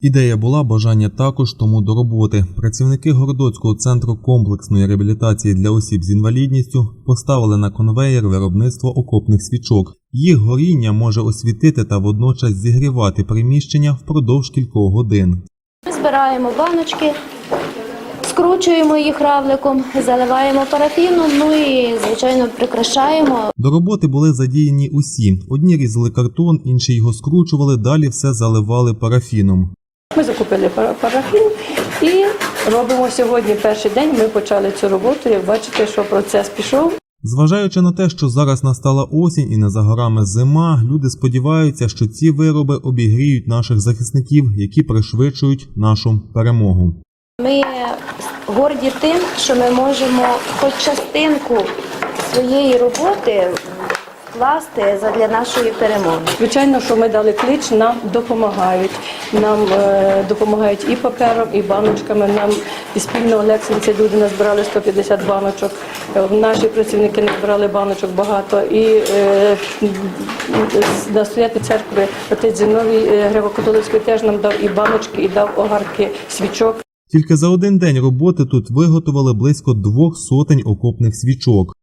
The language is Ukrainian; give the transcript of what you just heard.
Ідея була бажання також тому до роботи. Працівники Городоцького центру комплексної реабілітації для осіб з інвалідністю поставили на конвеєр виробництво окопних свічок. Їх горіння може освітити та водночас зігрівати приміщення впродовж кількох годин. Ми збираємо баночки, скручуємо їх равликом, заливаємо парафіном, ну і звичайно прикрашаємо. До роботи були задіяні усі. Одні різали картон, інші його скручували, далі все заливали парафіном. Ми закупили пара- парафін і робимо сьогодні перший день. Ми почали цю роботу. Як бачите, що процес пішов. Зважаючи на те, що зараз настала осінь і не за горами зима, люди сподіваються, що ці вироби обігріють наших захисників, які пришвидшують нашу перемогу. Ми горді тим, що ми можемо хоч частинку своєї роботи вкласти задля нашої перемоги. Звичайно, що ми дали клич, нам допомагають. Нам е, допомагають і папером, і баночками. Нам і спільно Олексинці люди назбирали 150 баночок. Е, Наші працівники назбирали баночок багато. І е, з- настоятель церкви отець Зіновій Греко-католицький теж нам дав і баночки, і дав огарки свічок. Тільки за один день роботи тут виготовили близько двох сотень окопних свічок.